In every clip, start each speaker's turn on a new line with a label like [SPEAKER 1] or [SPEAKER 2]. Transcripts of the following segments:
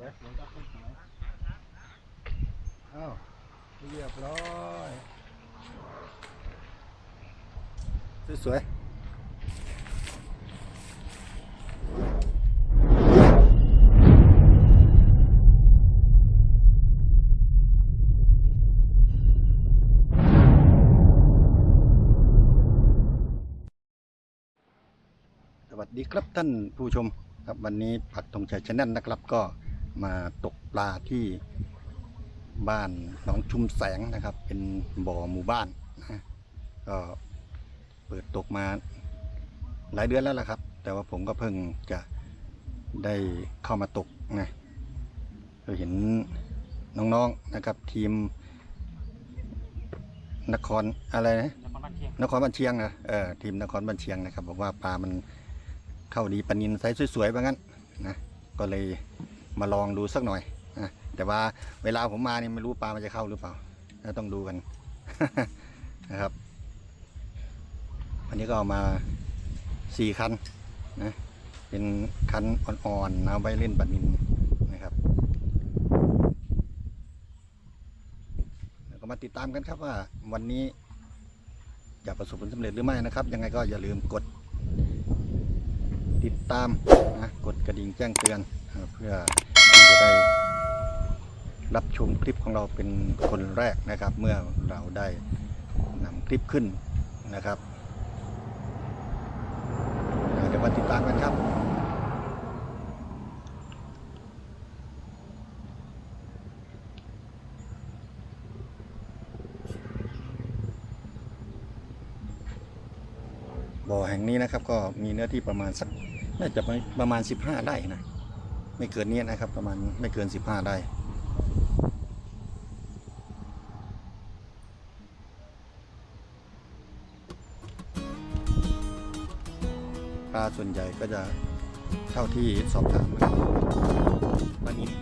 [SPEAKER 1] วยอ้าวเรียบร้อยสวยสวัสดีครับท่านผู้ชมครับวันนี้ผักธงชัยชแนลนะครับก็ มาตกปลาที่บ้านหนองชุมแสงนะครับ เป็นบ่อหมู่บ้านนะก็เปิดตกมาหลายเดือนแล้วล่ะครับ แต่ว่าผมก็เพิ่งจะได้เข้ามาตกนะเราเห็นน้องๆนะครับ ทีม นครอะไรนะ
[SPEAKER 2] นครบ้านเชียง
[SPEAKER 1] นครบันเชียงนะเออทีมนครบันเชียงนะครับ บอกว่าปลามันเข้าดีปลานินไซส์สวยๆว่างั้นนะก็เลย มาลองดูสักหน่อยนะแต่ว่าเวลาผมมานี่ไม่รู้ปลามันจะเข้าหรือเปล่าต้องดูกันนะครับวันนี้ก็เอามาสี่คันนะเป็นคันอ่อนๆเอาไว้เล่นปลานินนะครับแล้วก็มาติดตามกันครับว่าวันนี้จะประสบผลสำเร็จหรือไม่นะครับ ยังไงก็อย่าลืมกด ติดตามนะกดกระดิ่งแจ้งเตือนนะเพื่อ รับชมคลิปของเราเป็นคนแรกนะครับ เมื่อเราได้นำคลิปขึ้นนะครับเดี๋ยวมาติดตามกันครับ บ่อแห่งนี้นะครับก็มีเนื้อที่ประมาณสักน่าจะประมาณ 15 ไร่นะ ไม่เกินนี้นะครับ ประมาณไม่เกิน 15 ไร่ ส่วนใหญ่ก็จะเท่าที่สอบถามมาปลานิล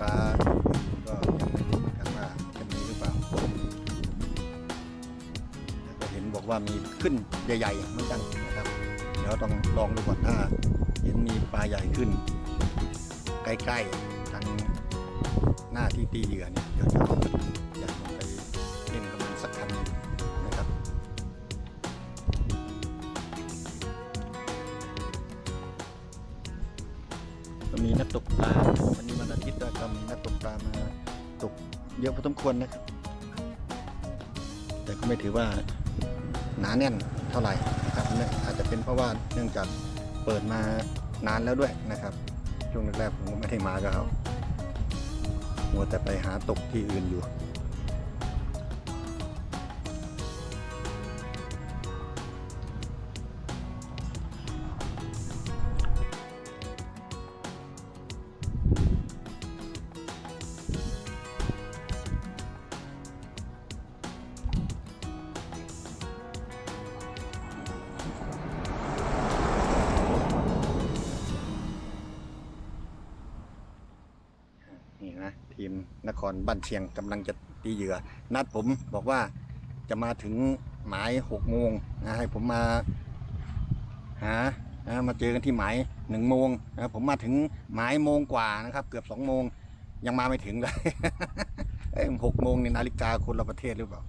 [SPEAKER 1] ปลาก็ยังไม่รู้เหมือนกันว่าจะมีหรือเปล่าแต่ก็เห็นบอกว่ามีขึ้นใหญ่ๆเหมือนกันนะครับ เดี๋ยวต้องลองดูก่อนถ้า เห็นมีปลาใหญ่ขึ้น ใกล้ๆทางหน้าที่ตีเหยื่อเนี่ยเดี๋ยวจะ มีนักตกปลาวันนี้วันอาทิตย์แล้วก็มีนักตกปลามาตกเยอะพอสมควรนะครับ แต่ก็ไม่ถือว่าหนาแน่นเท่าไหร่นะครับองอาจจะเป็นเพราะว่าเนื่องจากเปิดมานานแล้วด้วยนะครับ ช่วงแรกๆผมก็ไม่ได้มากับเขามัวแต่ไปหาตกที่อื่นอยู่ นะทีมนครบ้านเชียงกำลังจะตีเหยื่อ นัดผมบอกว่าจะมาถึงหมายหกโมงนะให้ผมมาหานะมาเจอกันที่หมายหนึ่งโมงนะผมมาถึงหมายโมงกว่านะครับ เกือบสองโมงยังมาไม่ถึงเลยเอ้หกโมงในนาฬิกาคนละประเทศหรือเปล่า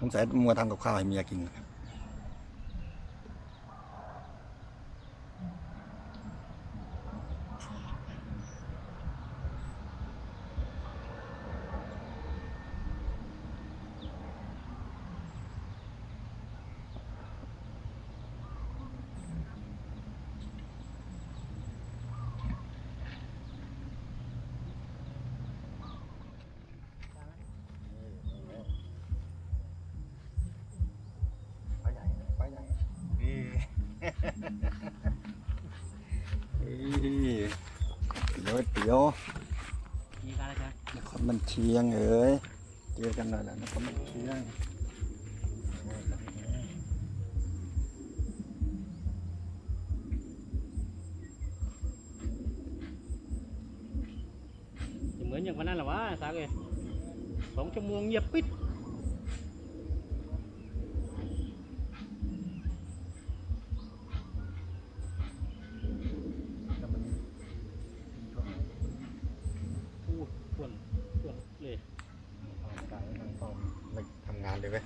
[SPEAKER 1] สงสัยมัวทำกับข้าวให้เมียกินครับ ไปใหญ่ไปใหญ่นี่ นี่ เดี๋ยวเดี๋ยว
[SPEAKER 2] มีการอะไรจ๊ะ
[SPEAKER 1] นครบันเชียงเอ๋ยเจอกันหน่อยแล้วนครบันเชียง
[SPEAKER 2] เหมือนอย่างวันนั้นแหละวะสาวเอ้ยสองชั่วโมงเงียบปิด ส่ว
[SPEAKER 1] นส่วนเลยทำงานเลยไหม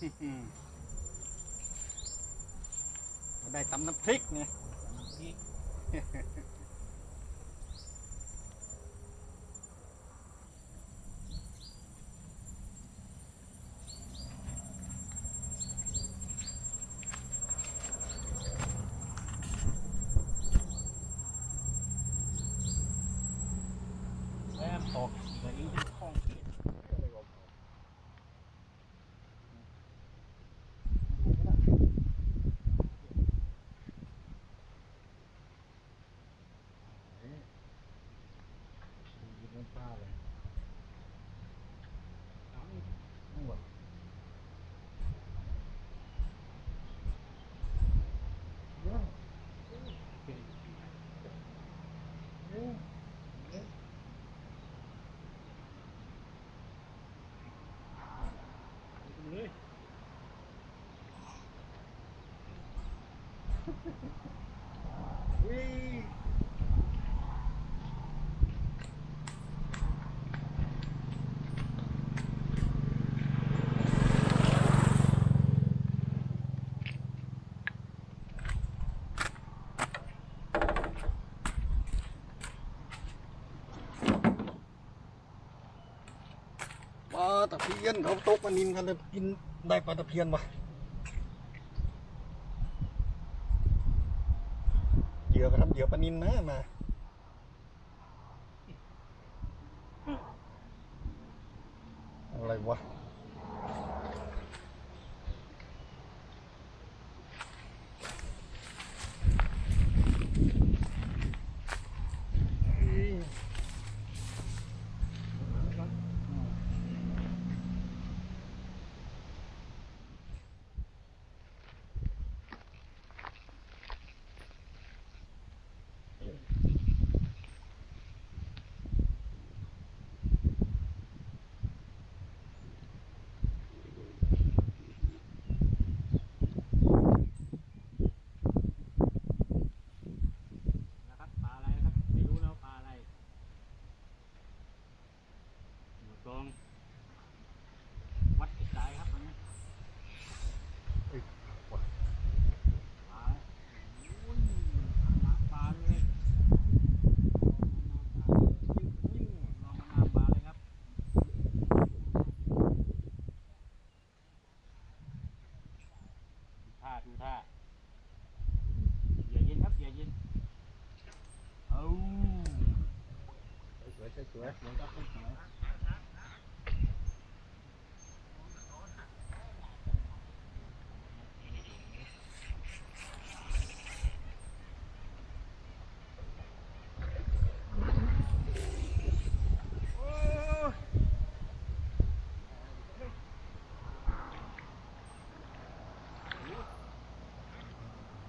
[SPEAKER 1] ได้ตำน้ำพริกไง
[SPEAKER 2] ม่ตกเดี๋ยวอิงเป็นข้องเกียจ
[SPEAKER 1] ยิงป้าเลย
[SPEAKER 2] เอานี่
[SPEAKER 1] ทั้งหมดเยอะเยอะ
[SPEAKER 2] เอาเลย
[SPEAKER 1] วิ่ง ปลาตะเพียนเขาตกมานินกันเลยกินได้ปลาตะเพียนปะ ดี๋ยวปนินนะมา อะไรวะ
[SPEAKER 2] นะครับปลาอะไรนะครับไม่รู้นะว่าปลาอะไรหมูกร องวัดไอ้สายครับตอนนี้
[SPEAKER 1] เอ้ย
[SPEAKER 2] ปลาอุ้ยน้ำปลาเลยลองน้ำปลาเลยครับดูท่าดูท่าอย่าย็นครับอย่าย็นเอา
[SPEAKER 1] สวยสวย
[SPEAKER 2] สวยครับสวย
[SPEAKER 1] ๆ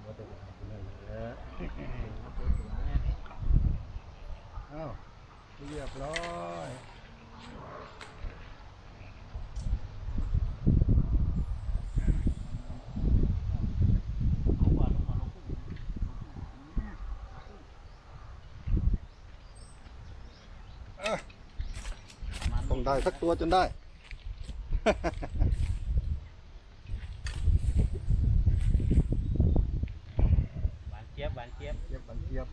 [SPEAKER 1] ว่าแต่จะทำเป็นอะไร เอ้าเรียบร้อยต้องได้สักตัวจนได้
[SPEAKER 2] หวานเจี๊ยบหวานเจี๊ยบ
[SPEAKER 1] เจี๊ยบ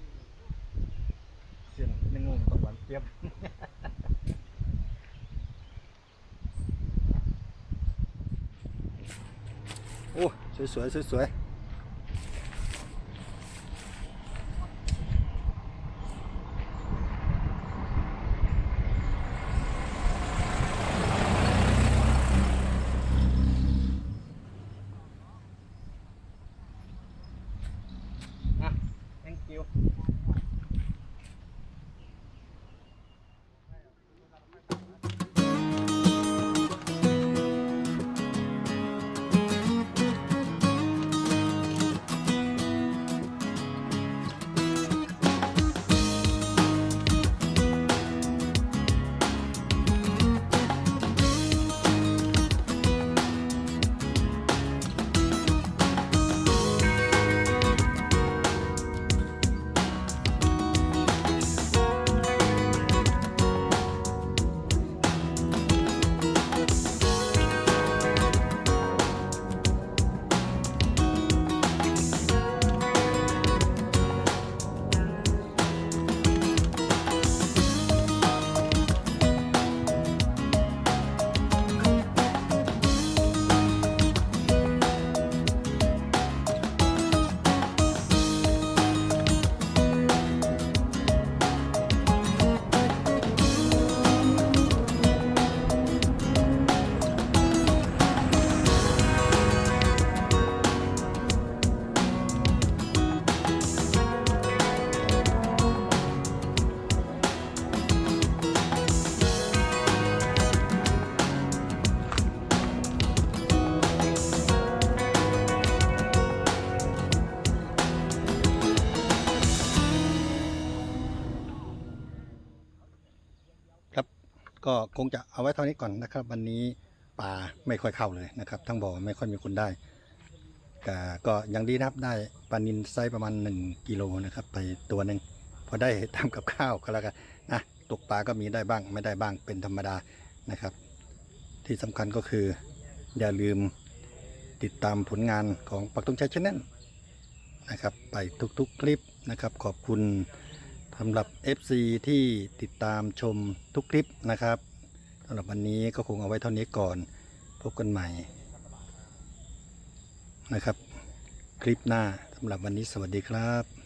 [SPEAKER 1] เจี๊ยบเสียนไม่งงต้องหวานเจี๊ยบโอ้สวยสวยสวยสวย ก็คงจะเอาไว้เท่านี้ก่อนนะครับ วันนี้ปลาไม่ค่อยเข้าเลยนะครับ ทั้งบ่อไม่ค่อยมีคนได้ก็ก็ยังดีนะครับได้ปลานินไซส์ประมาณ 1กิโลนะครับ ไปตัวหนึ่งพอได้ทำกับข้าวก็แล้วกันนะตกปลาก็มีได้บ้างไม่ได้บ้างเป็นธรรมดานะครับ ที่สำคัญก็คือ อย่าลืมติดตามผลงานของปักตงชัยชแนลนะครับ ไปทุกๆคลิปนะครับ ขอบคุณ สำหรับ FC ที่ติดตามชมทุกคลิปนะครับสำหรับวันนี้ก็คงเอาไว้เท่านี้ก่อน พบกันใหม่นะครับ คลิปหน้าสำหรับวันนี้สวัสดีครับ